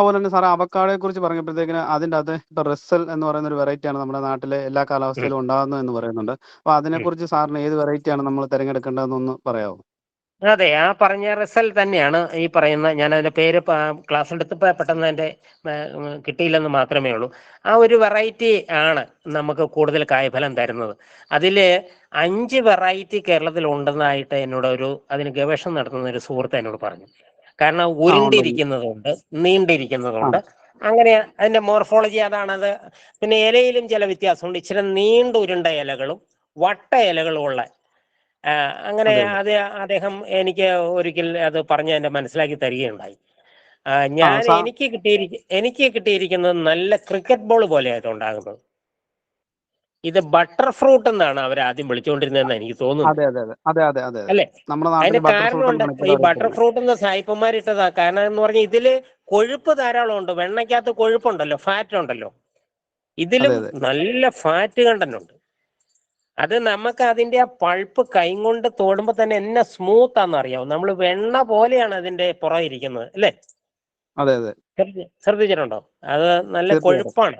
അതുപോലെ തന്നെ സാറേ അവക്കാടെ കുറിച്ച് പറഞ്ഞപ്പോഴത്തേക്കിന് അതിന്റെ അകത്ത് ഇപ്പൊ റെസൽ എന്ന് പറയുന്ന ഒരു വെറൈറ്റിയാണ് നമ്മുടെ നാട്ടിലെ എല്ലാ കാലാവസ്ഥയിലും ഉണ്ടാകുന്നത് എന്ന് പറയുന്നുണ്ട്. അപ്പൊ അതിനെ കുറിച്ച് സാറിന് ഏത് വെറൈറ്റിയാണ് നമ്മൾ തിരഞ്ഞെടുക്കേണ്ടതെന്നൊന്ന് പറയാമോ അതെ ആ പറഞ്ഞ റിസൽ തന്നെയാണ് ഈ പറയുന്ന ഞാൻ അതിന്റെ പേര് ക്ലാസ് എടുത്തപ്പോൾ പെട്ടെന്ന് എന്റെ കിട്ടിയില്ലെന്ന് മാത്രമേ ഉള്ളൂ. ആ ഒരു വെറൈറ്റി ആണ് നമുക്ക് കൂടുതൽ കായ്ഫലം തരുന്നത്. അതിൽ അഞ്ച് വെറൈറ്റി കേരളത്തിൽ ഉണ്ടെന്നായിട്ട് എന്നോട് ഒരു അതിന് ഗവേഷണം നടത്തുന്ന ഒരു സുഹൃത്ത് എന്നോട് പറഞ്ഞു. കാരണം ഉരുണ്ടിരിക്കുന്നതുണ്ട് നീണ്ടിരിക്കുന്നതുണ്ട്. അങ്ങനെ അതിന്റെ മോർഫോളജി അതാണത്. പിന്നെ ഇലയിലും ചില വ്യത്യാസമുണ്ട്. ഇച്ചിരി നീണ്ട ഉരുണ്ട ഇലകളും വട്ട ഇലകളും ഉള്ള അങ്ങനെ അതെ, അദ്ദേഹം എനിക്ക് ഒരിക്കൽ അത് പറഞ്ഞ് എന്നെ മനസ്സിലാക്കി തരികയുണ്ടായി. ഞാൻ എനിക്ക് കിട്ടിയിരിക്ക എനിക്ക് കിട്ടിയിരിക്കുന്നത് നല്ല ക്രിക്കറ്റ് ബോൾ പോലെയായിട്ട് ഉണ്ടാകുന്നത് ഇത് ബട്ടർ ഫ്രൂട്ട് എന്നാണ് അവർ ആദ്യം വിളിച്ചുകൊണ്ടിരുന്നതെന്ന് എനിക്ക് തോന്നുന്നു. അല്ലേ? അതിന്റെ കാരണമുണ്ട് ഈ ബട്ടർ ഫ്രൂട്ട് എന്ന സായിപ്പന്മാർ ഇട്ടതാ കാരണം എന്ന് പറഞ്ഞാൽ ഇതിൽ കൊഴുപ്പ് ധാരാളം ഉണ്ട് വെണ്ണയ്ക്കകത്ത് കൊഴുപ്പുണ്ടല്ലോ ഫാറ്റ് ഉണ്ടല്ലോ. ഇതിലും. നല്ല ഫാറ്റ് കണ്ടന്റ് ഉണ്ട് അത് നമുക്ക് അതിന്റെ ആ പൾപ്പ് കൈകൊണ്ട് തോടുമ്പോ തന്നെ എന്നെ സ്മൂത്ത് ആണെന്ന് അറിയാവും. നമ്മൾ വെണ്ണ പോലെയാണ് അതിന്റെ പുറകെ ഇരിക്കുന്നത് അല്ലേ ശ്രദ്ധിച്ചിട്ടുണ്ടോ? അത് നല്ല കൊഴുപ്പാണ്.